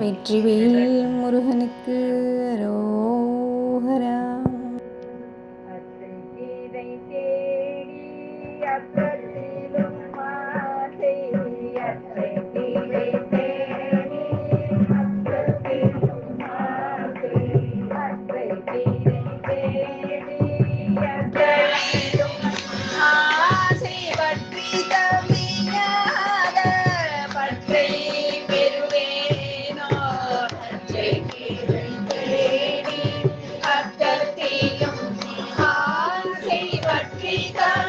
வெற்றிவேல் முருகனுக்கு ரோஹரா அத்தை தேடி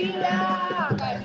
Tranquila,